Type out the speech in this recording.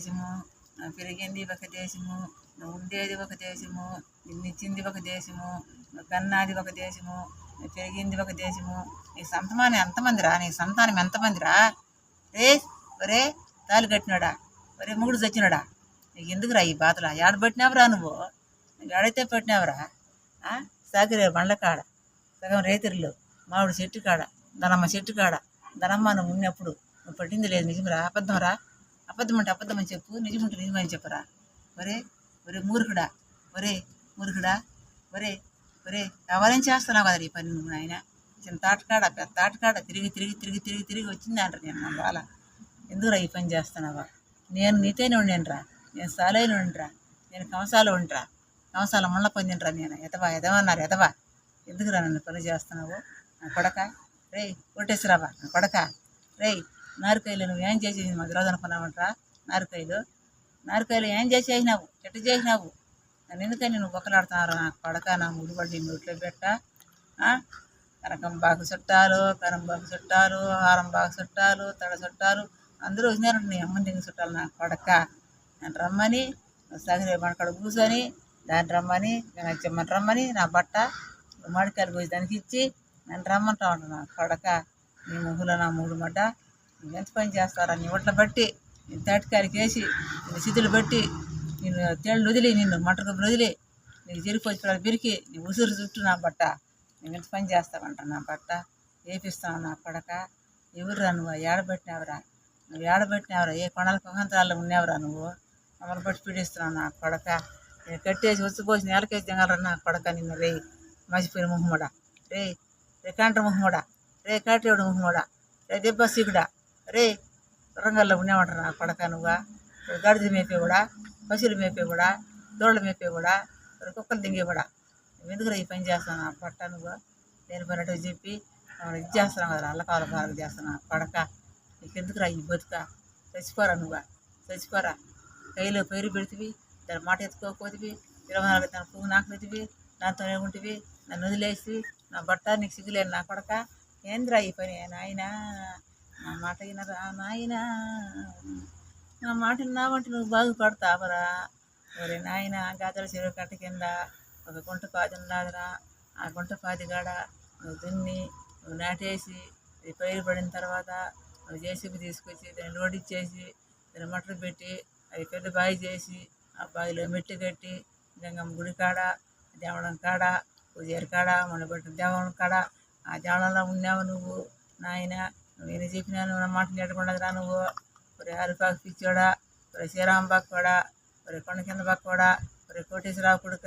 దేశము పెరిగింది ఒక దేశము నువ్వు ఉండేది ఒక దేశము నిన్నిచ్చింది ఒక దేశము నువ్వు కన్నాది ఒక దేశము పెరిగింది ఒక దేశము. నీ సంతమానం ఎంతమందిరా నీ సంతానం ఎంతమందిరా రే? ఒరే తాలు కట్టినాడా? ఒరే ముగుడు చచ్చినాడా? నీకు ఎందుకురా ఈ బాధలా? ఏడ పెట్టినావురా నువ్వు? ఎడైతే పెట్టినావురా ఆ? బండ్ల కాడ సగం రేతిరిలో మామిడి చెట్టు కాడ దనమ్మ చెట్టు కాడ దనమ్మ నువ్వు ఉన్నప్పుడు నువ్వు పట్టింది లేదు. నిజంరా అబద్ధంరా అబద్ధం అంటే అబద్ధం అని చెప్పు నిజమంటే నిజమని చెప్పరా? ఒరే ఒరే మూర్ఖుడా ఒరే మూర్ఖుడా ఒరే ఒరే ఎవరేం చేస్తున్నావు కదా ఈ పని నువ్వు నాయన? చిన్న తాటకాడ పెద్ద తాటకాడ తిరిగి తిరిగి తిరిగి తిరిగి తిరిగి వచ్చింది అంటారు నేను మన బాల. ఎందుకురా ఈ పని చేస్తున్నావా? నేను నీతోనే ఉండేనరా నేను సాలైన ఉండిరా నేను కంసాలు ఉండిరా కంసాల ముళ్ళ పొందినరా నేను? ఎదవా ఎదవన్నారు ఎదవా? ఎందుకురా నన్ను పని చేస్తున్నావు? నా కొడక? రేయ్ కొట్టేసిరావా నా కొడక? రేయ్ నారికాయలు నువ్వు ఏం చేసేది మాకు ఈరోజు అనుకున్నావంటరా? నారికాయలు. నారికాయలు ఏం చేసేసినావు? చెట్టు చేసినావు. నన్ను ఎందుకని నువ్వు బొక్కలాడుతున్నారు? నాకు కొడక నా ముడిపడి నోట్లో పెట్ట? కనకంబాకు చుట్టాలు కరంబాకు చుట్టాలు హారంబాకు చుట్టాలు తడ చుట్టాలు. అందరూ వచ్చినారంట నీ అమ్మని దిగు చుట్టాలు నా కొడక నన్ను రమ్మని సగరే మనకడ కూర్చొని దాన్ని రమ్మని నేను వచ్చమ్మని రమ్మని నా బట్ట మామిడికాయలు పోయి దానికి ఇచ్చి నన్ను రమ్మంటా ఉంటాను నాకు కొడక నీ ముగ్గులో నా మూడు మడ్డ. ఎంత పని చేస్తారా? నీ ఒట్ల బట్టి నేను తాటికారికి వేసి నిన్ను సిద్ధులు బట్టి నేను తేళ్ళు వదిలి నిన్ను మంట వదిలి నీకు జరిపోయి బిరికి నీ ఉసురు చుట్టూ నా బట్ట నేను ఎంత పని చేస్తావంట నా బట్ట వేపిస్తావు నా కొడక ఎవరురా నువ్వు? ఏడబెట్టినావురా? నువ్వు ఏడబెట్టినావురా? ఏ కొండల కుహంతరాల్లో ఉన్నావురా నువ్వు? మమ్మల్ని బట్టి పీడిస్తున్నావు నా కొడక నేను కట్టేసి వచ్చిపోసి నేలకేసి దిగలరా నా కొడక నిన్ను? రే మర్చిపోయిన ముహమ్మడా. రే రే కంట్ర ముహమ్మడా. రే కాటేవుడు ముహమ్మడా. రే దెబ్బ సీకుడా. రే రంగంలో ఉండేవంటారు నా కొడక నువ్వా. గడిది మేపేవాడా పశువులు మేపేవాడా దోళ్ళు మేపేవాడా మరి కుక్కలు దింగేవాడా కూడా ఎందుకు ఈ పని చేస్తాను నా పట్ట నువ్వు. నేను పన్నట్టు చెప్పి ఇది చేస్తున్నావు కదా అల్లకాల బాగా చేస్తున్నా పడక. నీకెందుకురా ఈ బతుక? చచ్చిపోరా నువ్వా. చచ్చిపోరా. కైలో పేరు పెడితివి దాని మాట ఎత్తుకోకపోతివి ఇరవై నాలుగు దాని పువ్వు నాకు నాతోనే ఉంటివి నన్ను వదిలేసి నా బట్ట నీకు సిగ్గులేను నా కొడక. ఏందిరా ఈ పని? నాయనా? నా మాట వినరా నాయనా. నా మాట విన్నావంటే నువ్వు బాగుపడతావరా. ఒరే నాయన గాదల చెరువు కట్ట కింద ఒక గుంట పాది ఉన్నదిరా. ఆ గుంట పాది కాడ నువ్వు దున్ని నువ్వు నాటేసి అది పైరు పడిన తర్వాత నువ్వు జేసీబీ తీసుకొచ్చి దాన్ని లోడ్ ఇచ్చేసి దాన్ని మట్టలు పెట్టి అది పెద్ద బావి చేసి ఆ బావిలో మెట్లు కట్టి గంగమ్మ గుడి కాడ దేవడం కాడ పూజారి కాడ మన పెట్టిన దేవడం కాడ ఆ దేవడంలో ఉన్నావు నువ్వు నాయన. నేను చెప్పినాను చెప్పినా నువ్వు నా మాట నేడకుండా రా నువ్వు. ఒరే హరిపాకు పిచ్చోడా ఒరే శ్రీరామ కూడా ఒరే కొండ కింద పక్కోడా ఒరే కోటేశ్వరరావు కొడుక